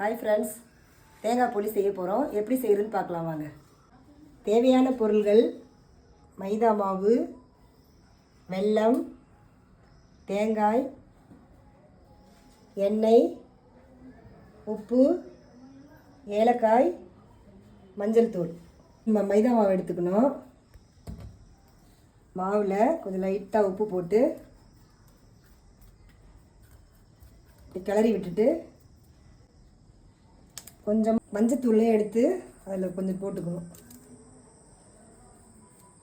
Hi friends தேங்காய் பொடி செய்ய போகிறோம் எப்படி செய்கிறதுன்னு பார்க்கலாம் வாங்க. தேவையான பொருள்கள் மைதா மாவு வெல்லம் தேங்காய் எண்ணெய் உப்பு ஏலக்காய் மஞ்சள் தூள். நம்ம மைதா மாவு எடுத்துக்கணும். மாவில் கொஞ்சம் லைட்டாக உப்பு போட்டு கிளறி விட்டுட்டு கொஞ்சம் மஞ்சத்தூளையும் எடுத்து அதில் கொஞ்சம் போட்டுக்கணும்.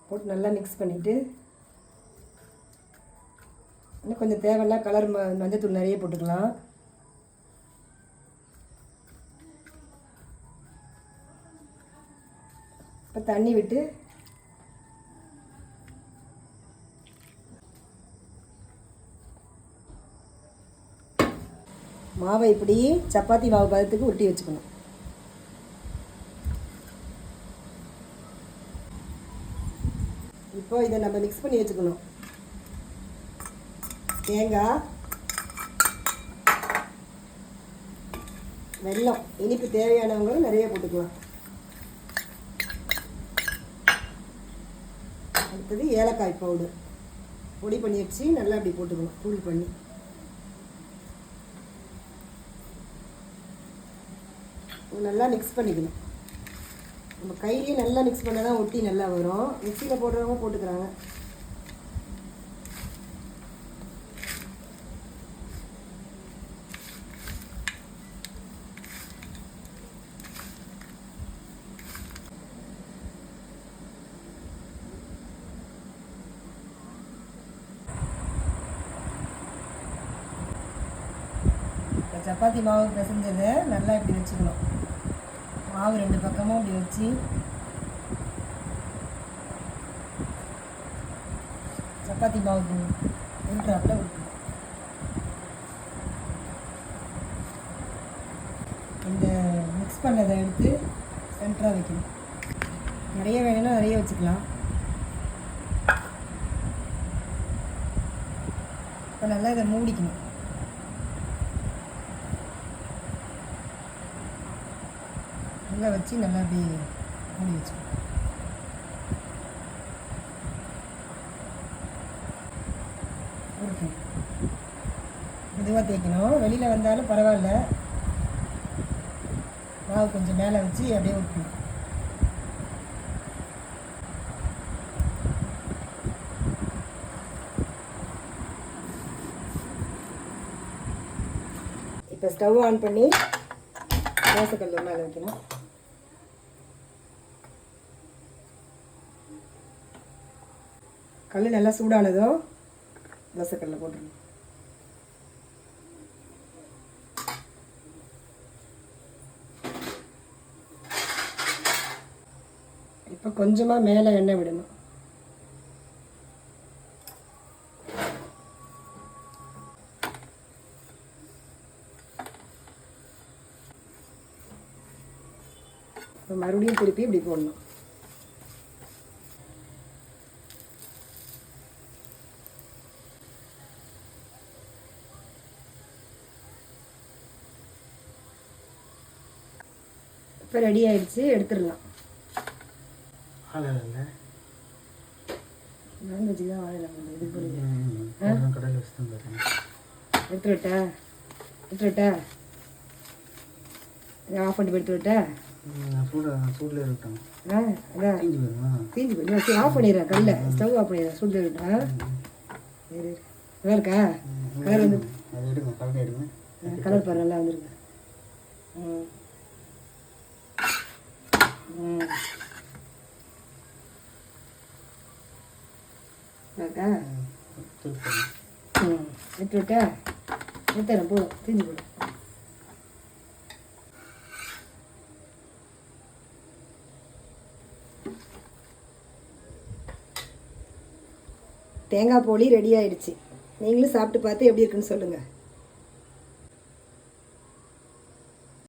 போட்டு நல்லா மிக்ஸ் பண்ணிவிட்டு இன்னும் கொஞ்சம் தேவையில்லா கலர் ம மஞ்சத்தூள் நிறைய போட்டுக்கலாம். இப்போ தண்ணி விட்டு மாவை இப்படி சப்பாத்தி மாவு பதத்துக்கு உருட்டி வச்சுக்கணும். இப்போ இதை நம்ம மிக்ஸ் பண்ணி வச்சுக்கணும். தேங்காய் வெல்லம் இனிப்பு தேவையானவங்களும் நிறைய போட்டுக்கலாம். அடுத்தது ஏலக்காய் பவுடர் பொடி பண்ணி வச்சு நல்லா அப்படி போட்டுக்கணும். தூள் பண்ணி. நல்லா மிக்ஸ் பண்ணிக்கணும். நம்ம கையிலேயே நல்லா மிக்ஸ் பண்ணால் தான் ஒட்டி நல்லா வரும். மிக்சியில் போடுறவங்க போட்டுக்கிறாங்க. சப்பாத்தி மாவு பிசைஞ்சது நல்லா இப்படி வச்சுக்கணும். மாவு ரெண்டு பக்கமும் இப்படி வச்சு. சப்பாத்தி மாவுக்கு உருட்டுறாப்புல உருட்டு இந்த மிக்ஸ் பண்ணதை எடுத்து சென்டராக வைக்கணும். நிறைய வேணும்னா நிறைய வச்சுக்கலாம். இப்போ நல்லா இதை மூடிக்கணும். உள்ளே வச்சு நல்லா அப்படி மூடி வச்சுக்கணும் உருட்டணும் மெதுவாக தேய்க்கணும். வெளியில் வந்தாலும் பரவாயில்ல. மாவு கொஞ்சம் மேலே வச்சு அப்படியே உருட்டணும் இப்போ ஸ்டவ் ஆன் பண்ணி தோசைக்கல் மேலே வைக்கணும். கல் நல்லா சூடானதோ தோசைக்கல்ல போட்டுருங்க. இப்போ கொஞ்சமாக மேலே எண்ணெய் விடணும். இப்போ மறுபடியும் திருப்பி இப்படி போடணும். இப்போ ரெடி ஆயிடுச்சு எடுத்துடலாம். நான்வெஜ் தான் வாழையில இது எடுத்து விட்டா எடுத்து விட்டா ஆஃப் பண்ணி எடுத்து விட்டா சூட சூடில் இருக்கட்டும் ஆ அதான். தீஞ்சு போயிருமா தீஞ்சு போய் சரி ஆஃப் பண்ணிடுறேன் கல்ல. ஸ்டவ் ஆஃப் பண்ணிடுறேன் சுட்டு விட்டா சரி நல்லா இருக்கா? கலர் வந்து கலர் பாரு நல்லா வந்துருக்கு ம். ம் நல்லா இருக்கா திருப்பி ம் எடுத்து விட்டா எடுத்துறேன் போதும் தீஞ்சு போடும் தேங்காய் போலி ரெடி ஆயிடுச்சு. நீங்களும் சாப்பிட்டு பார்த்து எப்படி இருக்குன்னு சொல்லுங்கள்